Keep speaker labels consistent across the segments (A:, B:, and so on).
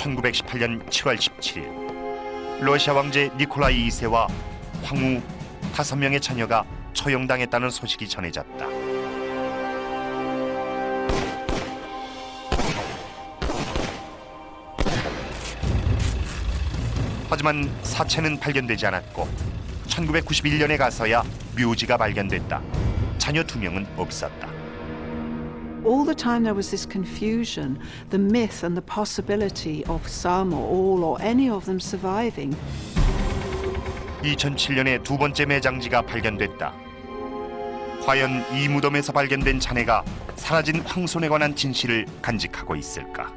A: 1918년 7월 17일 러시아 왕제 니콜라이 2세와 황후 다섯 명의 자녀가 처형당했다는 소식이 전해졌다. 하지만 사체는 발견되지 않았고 1991년에 가서야 묘지가 발견됐다. 자녀 두 명은 없었다.
B: All the time there was this confusion, the myth and the possibility of some or all or any of them surviving.
A: 2007년에 두 번째 매장지가 발견됐다. 과연 이 무덤에서 발견된 잔해가 사라진 황손에 관한 진실을 간직하고 있을까?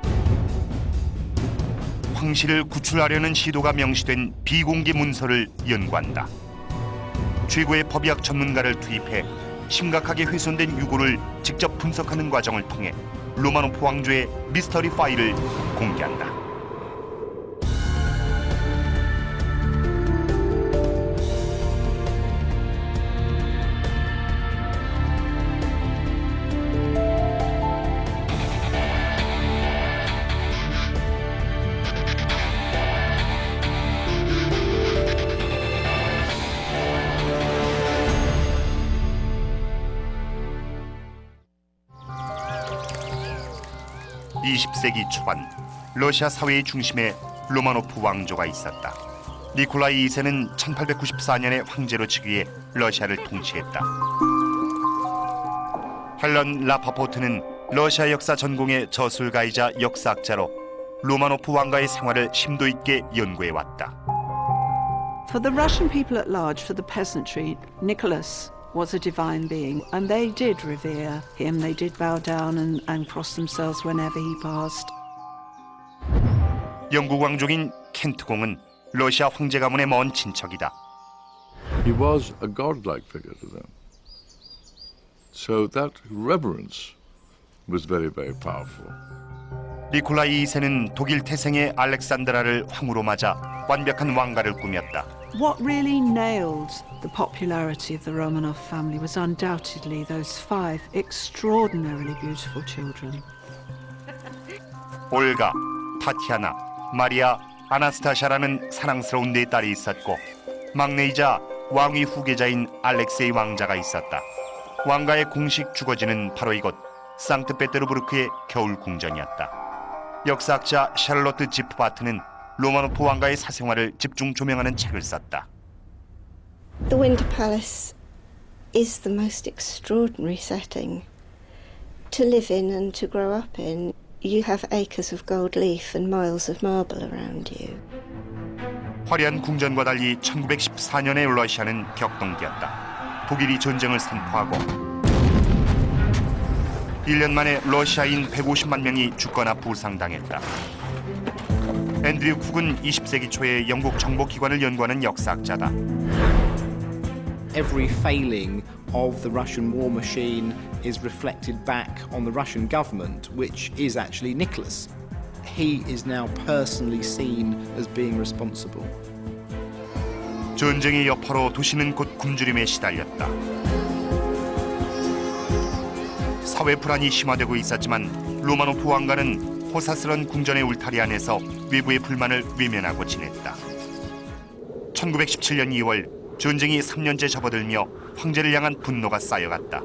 A: 황실을 구출하려는 시도가 명시된 비공개 문서를 연구한다. 최고의 법의학 전문가를 투입해 심각하게 훼손된 유고를 직접 분석하는 과정을 통해 로마노프 왕조의 미스터리 파일을 공개한다. 이십 세기 초반 러시아 사회의 중심에 로마노프 왕조가 있었다. 니콜라이 2세는 1894년에 황제로 즉위해 러시아를 통치했다. 헬런 라파포트는 러시아 역사 전공의 저술가이자 역사학자로 로마노프 왕가의 생활을 심도 있게 연구해 왔다.
B: For the Russian people at large, for the peasantry, Nicholas was a divine being, and they did revere him. They did bow down and, and cross themselves whenever he passed.
A: 영국 왕족인 켄트공은 러시아 황제 가문의 먼 친척이다.
C: He was a godlike figure to them. So that reverence was very, very powerful.
A: 니콜라이 2세는 독일 태생의 알렉산드라를 황후로 맞아 완벽한 왕가를 꾸몄다.
B: What really nailed the popularity of the Romanov family was undoubtedly those five extraordinarily beautiful children.
A: 올가, 타티아나, 마리아, 아나스타샤라는 사랑스러운 네 딸이 있었고 막내이자 왕위 후계자인 알렉세이 왕자가 있었다. 왕가의 공식 주거지는 바로 이곳 상트페테르부르크의 겨울 궁전이었다. 역사학자 샬롯트 지프바트는 로마노프 왕가의 사생활을 집중 조명하는 책을 썼다.
D: The Winter Palace is the most extraordinary setting to live in and to grow up in. You have acres of gold leaf and miles of marble around you.
A: 화려한 궁전과 달리 1914년의 러시아는 격동기였다. 독일이 전쟁을 선포하고 1년 만에 러시아인 150만 명이 죽거나 부상당했다. 앤드류 쿡은 20세기 초에 영국 정보기관을 연구하는 역사학자다.
E: every failing of the Russian war machine is reflected back on the Russian government, which is actually Nicholas. He is now personally seen as being responsible.
A: 전쟁의 여파로 도시는 곧 굶주림에 시달렸다. 사회 불안이 심화되고 있었지만 로마노프 왕가는 호사스런 궁전의 울타리 안에서 외부의 불만을 외면하고 지냈다. 1917년 2월 전쟁이 3년째 접어들며 황제를 향한 분노가 쌓여갔다.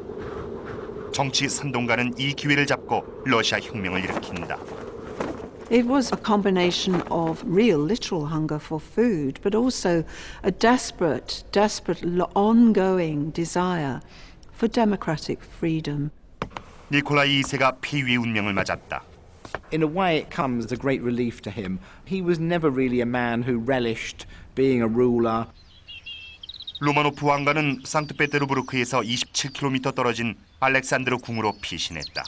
A: 정치 선동가는 이 기회를 잡고 러시아 혁명을 일으킨다.
B: It was a combination of real, literal hunger for food, but also a desperate, desperate, ongoing desire for democratic freedom.
A: 니콜라이 2세가 폐위의 운명을 맞았다.
E: In a way, it comes as a great relief to him. He was never really a man who relished being a ruler.
A: 로마노프 왕가는 상트페테르부르크에서 27km 떨어진 알렉산드르 궁으로 피신했다.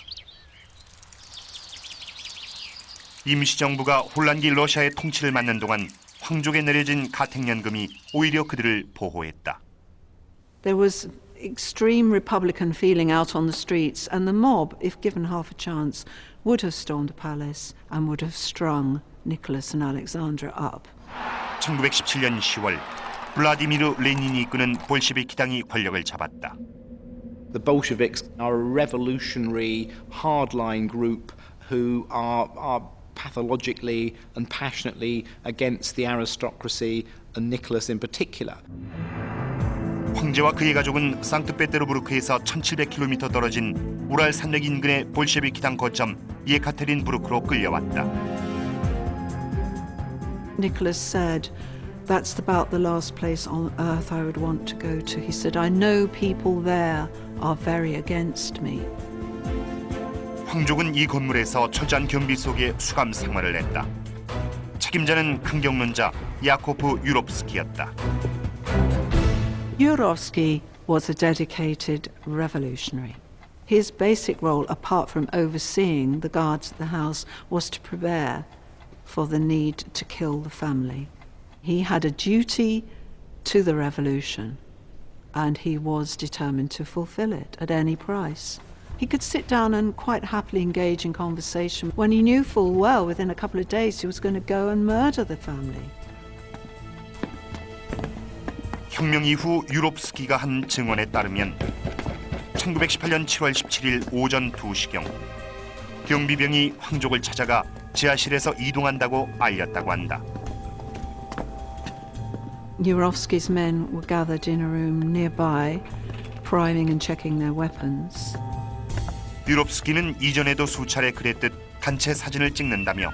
A: 임시정부가 혼란기 러시아의 통치를 맡는 동안 황족에 내려진 가택연금이 오히려 그들을 보호했다.
B: There was extreme Republican feeling out on the streets, and the mob, if given half a chance, would have stormed the palace and would have strung Nicholas and Alexandra up.
A: 1917년 10월 블라디미르 레닌이 이끄는 볼시비키당이 권력을 잡았다.
E: The Bolsheviks are a revolutionary, hardline group who are, are pathologically and passionately against the aristocracy and Nicholas in particular.
A: 황제와 그의 가족은 상트페테르부르크에서 1700km 떨어진 우랄 산맥 인근의 볼셰비키당 거점 예카테린부르크로 끌려왔다.
B: Nicholas said, That's about the last place on earth I would want to go to. He said, I know people there are very against me.
A: 황족은 이 건물에서 철저한 경비 속에 수감 생활을 했다. 책임자는 강경론자 야코프 유롭스키였다.
B: Yurovsky was a dedicated revolutionary. His basic role, apart from overseeing the guards at the house, was to prepare for the need to kill the family. He had a duty to the revolution, and he was determined to fulfill it at any price. He could sit down and quite happily engage in conversation when he knew full well within a couple of days he was going to go and murder the family.
A: 혁명 이후 유롭스키가 한 증언에 따르면 1918년 7월 17일 오전 2시경 경비병이 황족을 찾아가 지하실에서 이동한다고 알렸다고 한다.
B: Yurovsky's men were gathered in a room nearby, priming and checking their weapons.
A: 유롭스키는 이전에도 수차례 그랬듯 단체 사진을 찍는다며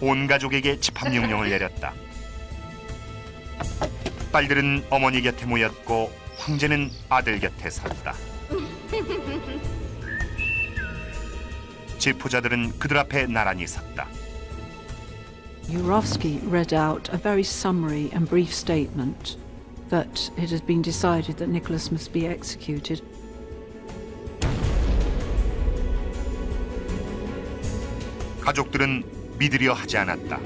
A: 온 가족에게 집합 명령을 내렸다. 딸들은 어머니 곁에 모였고 황제는 아들 곁에 섰다. 제포자들은 그들 앞에 나란히 섰다.
B: Yurovsky read out a very summary and brief statement that it had been decided that Nicholas must be executed.
A: 가족들은 믿으려 하지 않았다.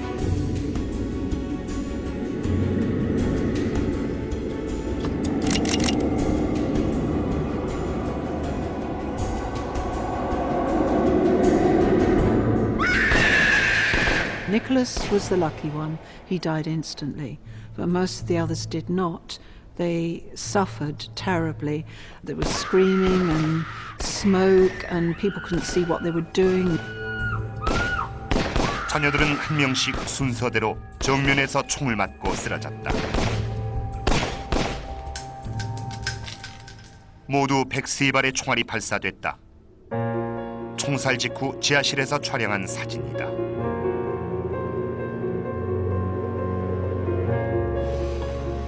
B: Nicholas was the lucky one. He died instantly, but most of the others did not. They suffered terribly. There was screaming and smoke, and people couldn't see what they were doing.
A: 자녀들은 한 명씩 순서대로 정면에서 총을 맞고 쓰러졌다. 모두 103발의 총알이 발사됐다. 총살 직후 지하실에서 촬영한 사진이다.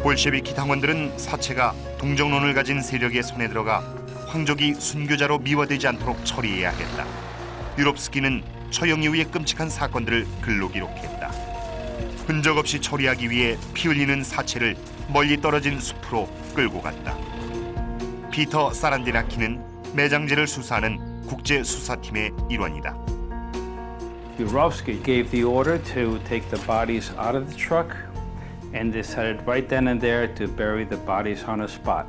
A: 볼셰비키 당원들은 사체가 동정론을 가진 세력의 손에 들어가 황족이 순교자로 미화되지 않도록 처리해야 하겠다. 유롭스키는 처형 이후의 끔찍한 사건들을 글로 기록했다. 흔적 없이 처리하기 위해 피 흘리는 사체를 멀리 떨어진 숲으로 끌고 갔다. 피터 사란디나키는 매장지를 수사하는 국제 수사팀의 일원이다.
F: Yurovsky gave the order to take the bodies out of the truck and decided right then and there to bury the bodies on a spot.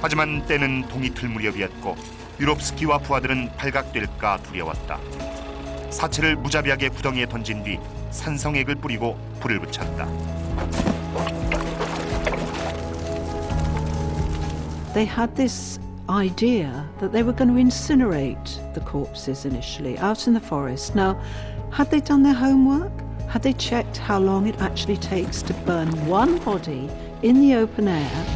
A: 하지만 때는 동이 틀 무렵이었고 유롭스키와 부하들은 발각될까 두려웠다. 사체를 무자비하게 구덩이에 던진 뒤 산성액을 뿌리고 불을 붙였다.
B: They had this idea that they were going to incinerate the corpses initially out in the forest. Now, had they done their homework? Had they checked how long it actually takes to burn one body in the open air?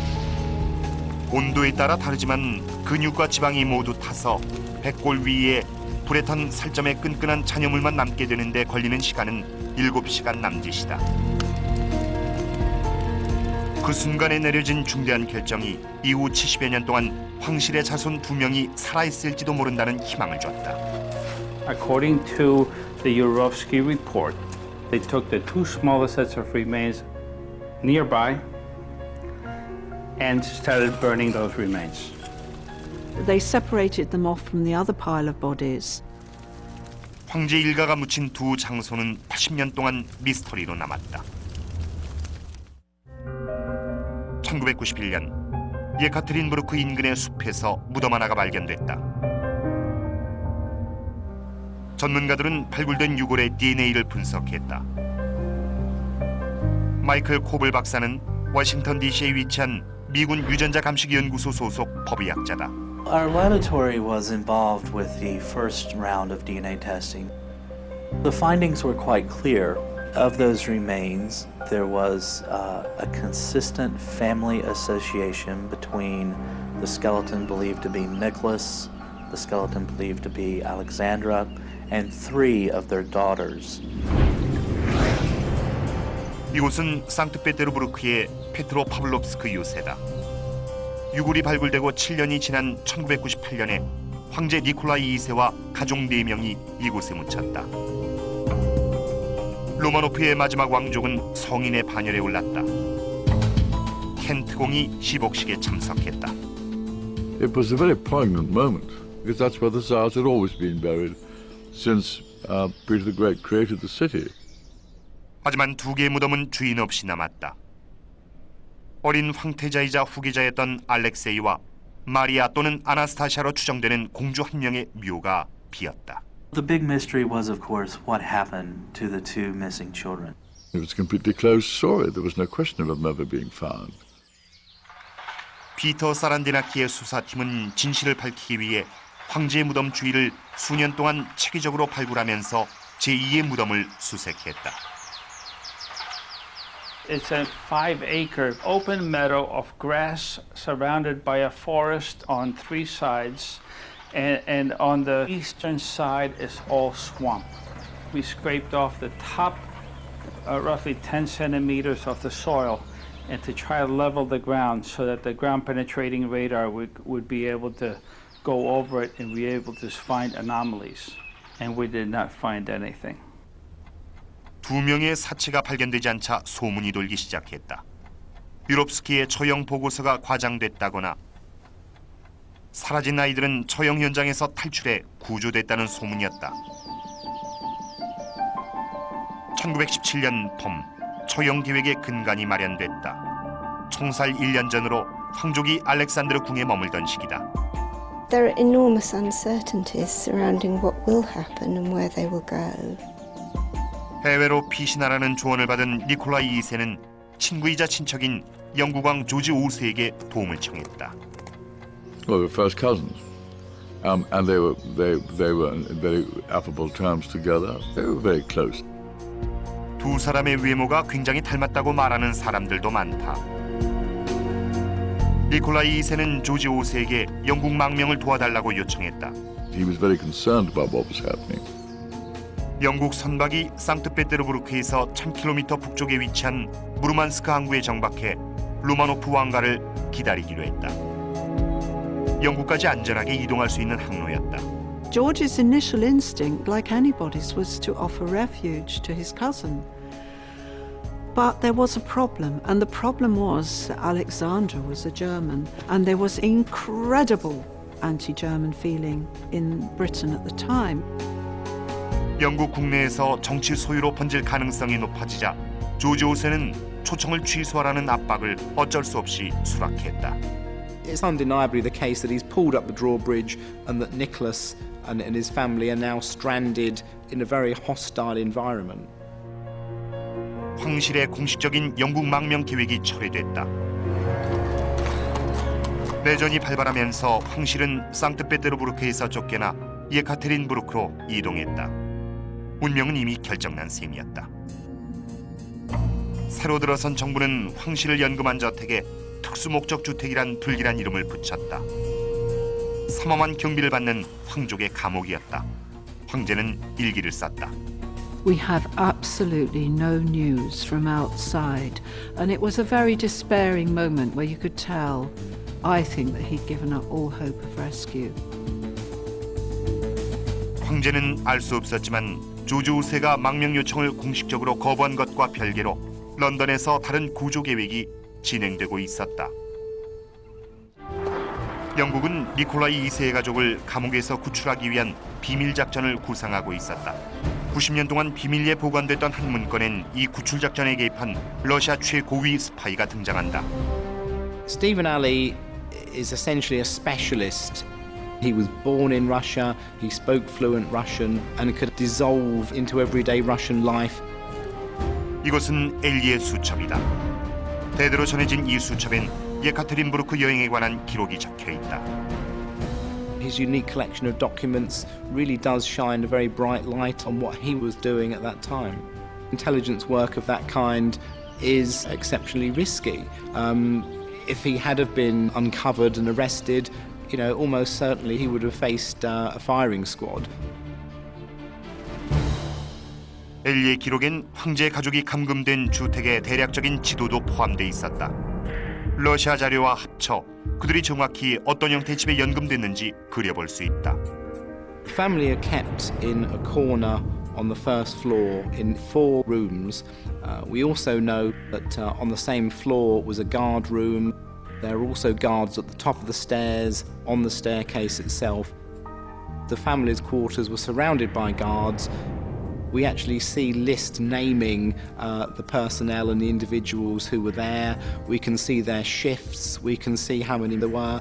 A: 온도에 따라 다르지만 근육과 지방이 모두 타서 백골 위에 불에 탄 살점의 끈끈한 잔여물만 남게 되는데 걸리는 시간은 7시간 남짓이다. 그 순간에 내려진 중대한 결정이 이후 70여 년 동안 황실의 자손 두 명이 살아있을지도 모른다는 희망을 줬다.
F: According to the Yurovsky report, they took the two smallest sets of remains nearby and started burning those remains.
B: They separated them off from the other pile of bodies.
A: 황제 일가가 묻힌 두 장소는 80년 동안 미스터리로 남았다. 1991년 예카트린부르크 인근의 숲에서 무덤 하나가 발견됐다. 전문가들은 발굴된 유골의 DNA를 분석했다. 마이클 코블 박사는 워싱턴 DC에 위치한 미군 유전자 감식 연구소 소속 법의학자다.
G: Our laboratory was involved with the first round of DNA testing. The findings were quite clear. Of those remains, there was uh, a consistent family association between the skeleton believed to be Nicholas, the skeleton believed to be Alexandra, and three of their daughters.
A: 이곳은 상트페테르부르크의 페트로 파블롭스크 요새다. 유골이 발굴되고 7년이 지난 1998년에 황제 니콜라이 2세와 가족 4명이 이곳에 묻혔다. 로마노프의 마지막 왕족은 성인의 반열에 올랐다. 켄트공이 시복식에 참석했다.
C: It was a very poignant moment because that's where the Tsars had always been buried since uh, Peter the Great created the city.
A: 하지만 두 개의 무덤은 주인 없이 남았다. 어린 황태자이자 후계자였던 알렉세이와 마리아 또는 아나스타샤로 추정되는 공주 한 명의 묘가 비었다.
G: The big mystery was, of course, what happened to the two missing children.
C: It was a completely closed story. There was no question of them ever being found.
A: 피터 사란디나키의 수사팀은 진실을 밝히기 위해 황제의 무덤 주위를 수년 동안 체계적으로 발굴하면서 제2의 무덤을 수색했다.
F: It's a five acre open meadow of grass surrounded by a forest on three sides. And, and on the eastern side is all swamp. We scraped off the top uh, roughly 10 centimeters of the soil and to try to level the ground so that the ground penetrating radar would, would be able to go over it and be able to find anomalies. And we did not find anything.
A: 두 명의 사체가 발견되지 않자 소문이 돌기 시작했다. 유롭스키의 처형 보고서가 과장됐다거나 사라진 아이들은 처형 현장에서 탈출해 구조됐다는 소문이었다. 1917년 봄 처형 계획의 근간이 마련됐다. 총살 1년 전으로 황족이 알렉산드르 궁에 머물던 시기다.
D: There are enormous uncertainties surrounding what will happen and where they will go.
A: 해외로 피신하라는 조언을 받은 니콜라이 2세는 친구이자 친척인 영국왕 조지 5세에게 도움을 청했다.
C: Well, they were first cousins, um, and they were they they were in very affable terms together. They were very close.
A: 두 사람의 외모가 굉장히 닮았다고 말하는 사람들도 많다. 니콜라이 2세는 조지 5세에게 영국 망명을 도와달라고 요청했다.
C: He was very concerned about what was happening.
A: 영국 선박이 상트페테르부르크에서 1000km 북쪽에 위치한 무르만스크 항구에 정박해 루마노프 왕가를 기다리기로 했다. 영국까지 안전하게 이동할 수 있는 항로였다.
B: George's initial instinct, like anybody's, was to offer refuge to his cousin. But there was a problem, and the problem was that Alexandra was a German, and there was incredible anti German feeling in Britain at the time.
A: 영국 국내에서 정치 소유로 번질 가능성이 높아지자 조지 5세는 초청을 취소하라는 압박을 어쩔 수 없이 수락했다.
E: It's undeniably the case that he's pulled up the drawbridge and that Nicholas and, and his family are now stranded in a very hostile environment.
A: 황실의 공식적인 영국 망명 계획이 철회됐다. 내전이 발발하면서 황실은 상트페테르부르크에서 쫓겨나 예카테린 부르크로 이동했다. 운명은 이미 결정난 셈이었다. 새로 들어선 정부는 황실을 연금한 저택에 특수목적 주택이란 불길한 이름을 붙였다. 삼엄한 경비를 받는 황족의 감옥이었다. 황제는 일기를 썼다.
B: We have absolutely no news from outside, and it was a very despairing moment where you could tell, I think, that he'd given up all hope of rescue.
A: 황제는 알 수 없었지만 조지 5세가 망명 요청을 공식적으로 거부한 것과 별개로 런던에서 다른 구조 계획이 진행되고 있었다. 영국은 니콜라이 2세의 가족을 감옥에서 구출하기 위한 비밀 작전을 구상하고 있었다. 90년 동안 비밀리에 보관됐던 한 문건엔 이 구출 작전에 개입한 러시아 최고위 스파이가 등장한다.
E: Stephen Alley is essentially a specialist. He was born in Russia, he spoke fluent Russian, and could dissolve into everyday Russian life.
A: 이곳은 엘리의 수첩이다. 대대로 전해진 이 수첩엔 예카테린부르크 여행에 관한 기록이 적혀 있다.
E: His unique collection of documents really does shine a very bright light on what he was doing at that time. Intelligence work of that kind is exceptionally risky. Um, if he had have been uncovered and arrested, you know, almost certainly he would have faced uh, a firing squad.
A: 엘리의 기록엔 황제 가족이 감금된 주택의 대략적인 지도도 포함돼 있었다. 러시아 자료와 합쳐 그들이 정확히 어떤 형태의 집에 연금됐는지 그려볼 수 있다.
E: Family are kept in a corner on the first floor in four rooms. Uh, we also know that uh, on the same floor was a guard room. There are also guards at the top of the stairs, on the staircase itself. The family's quarters were surrounded by guards. We actually see lists naming uh, the personnel and the individuals who were there. We can see their shifts. We can see how many there were.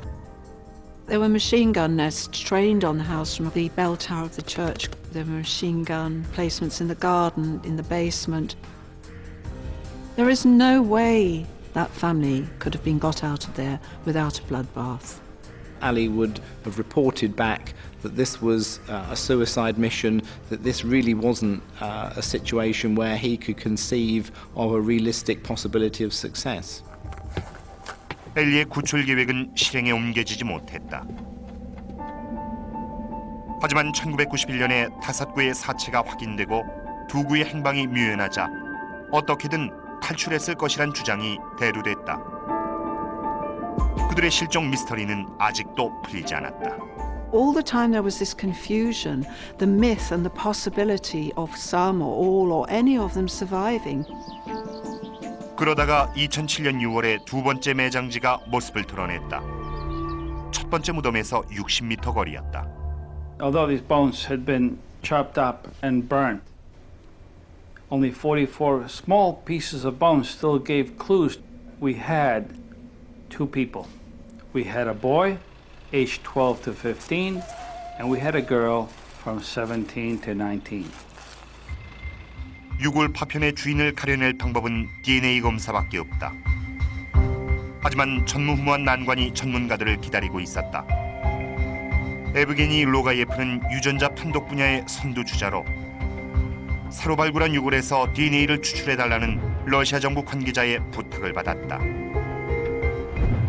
B: There were machine gun nests trained on the house from the bell tower of the church. There were machine gun placements in the garden, in the basement. There is no way that family could have been got out of there without a bloodbath.
E: Ali would have reported back that this was uh, a suicide mission, that this really wasn't uh, a situation where he could conceive of a realistic possibility of success.
A: 엘리의 구출 계획은 실행에 옮겨지지 못했다. 하지만 1991년에 다섯 구의 사체가 확인되고 두 구의 행방이 묘연하자 어떻게든 탈출했을 것이란 주장이 대두됐다. 그들의 실종 미스터리는 아직도 풀리지 않았다.
B: All the time there was this confusion, the myth and the possibility of some or all or any of them surviving.
A: 그러다가 2007년 6월에 두 번째 매장지가 모습을 드러냈다. 첫 번째 무덤에서 60m 거리였다.
F: Although these bones had been chopped up and burnt, only 44 small pieces of bone still gave clues. We had two people. We had a boy, aged 12 to 15, and we had a girl from 17 to 19.
A: 유골 파편의 주인을 가려낼 방법은 DNA 검사밖에 없다. 하지만 전무후무한 난관이 전문가들을 기다리고 있었다. 에브게니 로가예프는 유전자 판독 분야의 선두주자로 새로 발굴한 유골에서 DNA를 추출해달라는 러시아 정부 관계자의 부탁을 받았다.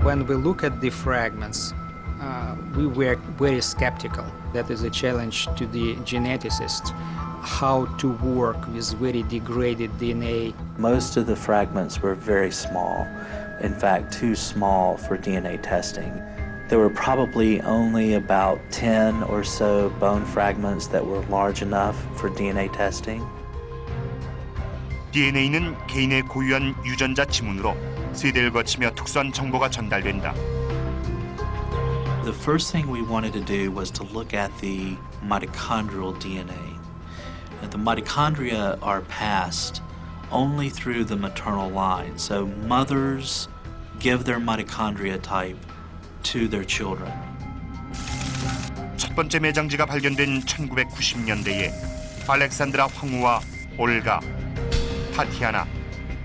H: When we look at the fragments, uh, we were very skeptical. That is a challenge to the geneticists how to work with very degraded DNA.
G: Most of the fragments were very small, in fact, too small for DNA testing. There were probably only about 10 or so bone fragments that were large enough for DNA testing.
A: DNA는 개인의 고유한 유전자 지문으로 세대를 거치며 특수한 정보가 전달된다.
G: The first thing we wanted to do was to look at the mitochondrial DNA. The mitochondria are passed only through the maternal line. So mothers give their mitochondria type to their children.
A: 첫 번째 매장지가 발견된 1990년대에 알렉산드라 황후와 올가, 타티아나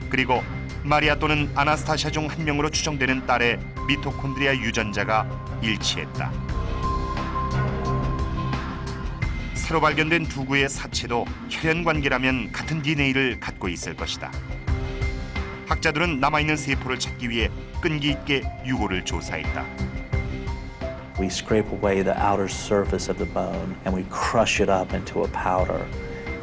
A: 그리고 마리아 또는 아나스타샤 중 한 명으로 추정되는 딸의 미토콘드리아 유전자가 일치했다. 새로 발견된 두 구의 사체도 혈연 관계라면 같은 DNA를 갖고 있을 것이다. 학자들은 남아있는 세포를 찾기 위해 끈기 있게 유골을 조사했다.
G: We scrape away the outer surface of the bone and we crush it up into a powder.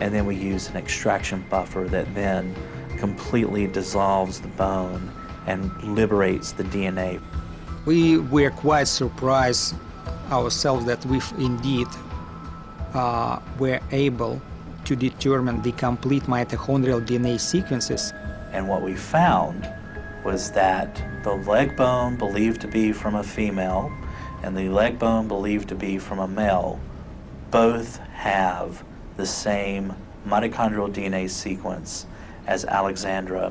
G: And then we use an extraction buffer that then completely dissolves the bone and liberates the DNA.
H: We were quite surprised ourselves that we indeed uh, were able to determine the complete mitochondrial DNA sequences.
G: And what we found was that the leg bone believed to be from a female and the leg bone believed to be from a male both have the same mitochondrial DNA sequence as Alexandra.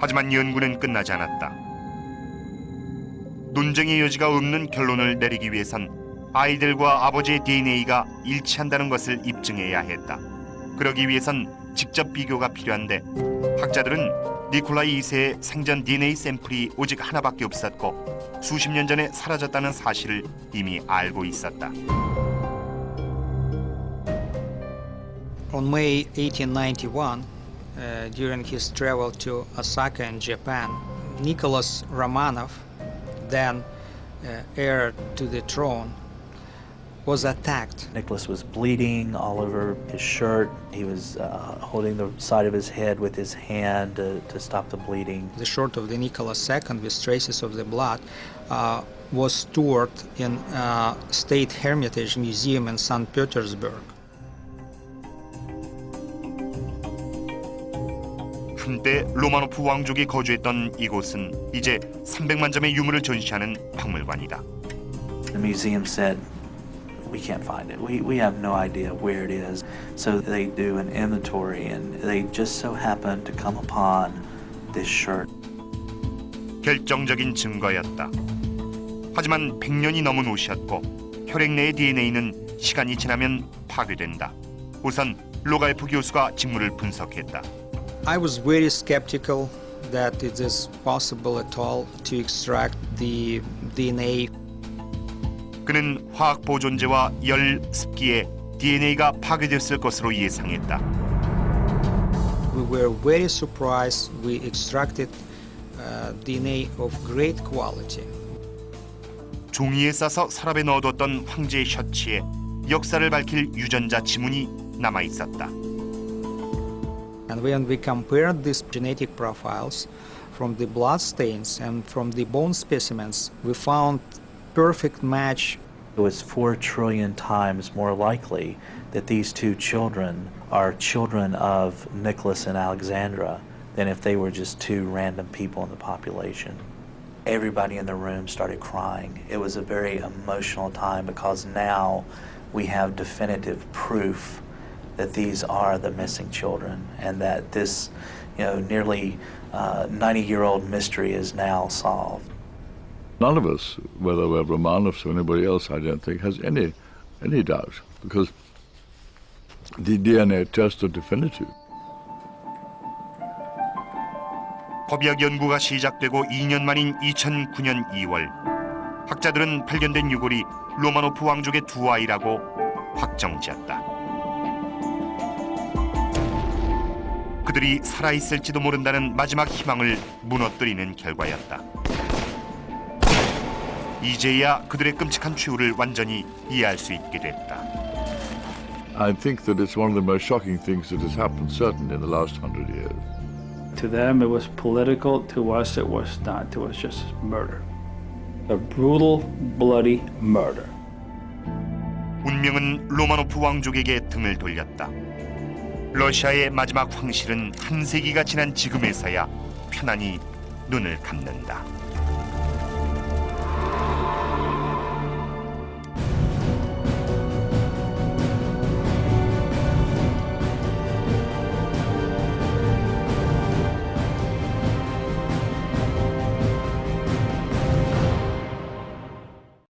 A: 하지만 연구는 끝나지 않았다. 논쟁의 여지가 없는 결론을 내리기 위해선 아이들과 아버지의 DNA가 일치한다는 것을 입증해야 했다. 그러기 위해선 직접 비교가 필요한데 학자들은 니콜라이 2세의 생전 DNA 샘플이 오직 하나밖에 없었고 수십 년 전에 사라졌다는 사실을 이미 알고 있었다.
H: On May 1891, uh, during his travel to Osaka in Japan, Nicholas Romanov, then uh, heir to the throne, was attacked.
G: Nicholas was bleeding all over his shirt. He was uh, holding the side of his head with his hand to, to stop the bleeding.
H: The shirt of the Nicholas II with traces of the blood uh, was stored in uh, State Hermitage Museum in St. Petersburg.
A: 한때 로마노프 왕족이 거주했던 이곳은 이제 300만 점의 유물을 전시하는 박물관이다.
G: The museum said, We can't find it. We, we have no idea where it is. So they do an inventory and they just so happen to come upon this shirt.
A: 결정적인 증거였다. 하지만 100년이 넘은 옷이었고 혈액 내의 DNA는 시간이 지나면 파괴된다. 우선 로가이프 교수가 직물을 분석했다.
H: I was very skeptical that it is possible at all to extract the DNA
A: 그는 화학 보존제와 열, 습기에 DNA가 파괴됐을 것으로 예상했다.
H: We were very surprised. We extracted uh, DNA of great quality.
A: 종이에 싸서 서랍에 넣어뒀던 황제의 셔츠에 역사를 밝힐 유전자 지문이 남아 있었다.
H: And when we compared these genetic profiles from the blood stains and from the bone specimens, we found perfect match.
G: It was four trillion times more likely that these two children are children of Nicholas and Alexandra than if they were just two random people in the population. Everybody in the room started crying. It was a very emotional time because now we have definitive proof that these are the missing children and that this, you know, nearly 90 year old mystery is now solved.
C: None of us, whether we're Romanovs or anybody else, I don't think, has any any doubt because the DNA tests are definitive.
A: 법의학 연구가 시작되고 2년 만인 2009년 2월 학자들은 발견된 유골이 로마노프 왕족의 두 아이라고 확정지었다. 그들이 살아있을지도 모른다는 마지막 희망을 무너뜨리는 결과였다. 이제야 그들의 끔찍한 최후를 완전히 이해할 수 있게 됐다.
C: I think that it's one of the most shocking things that has happened, certainly in the last hundred years.
F: To them, it was political. To us, it was not. It was just murder. A brutal, bloody murder.
A: 운명은 로마노프 왕족에게 등을 돌렸다. 러시아의 마지막 황실은 한 세기가 지난 지금에서야 편안히 눈을 감는다.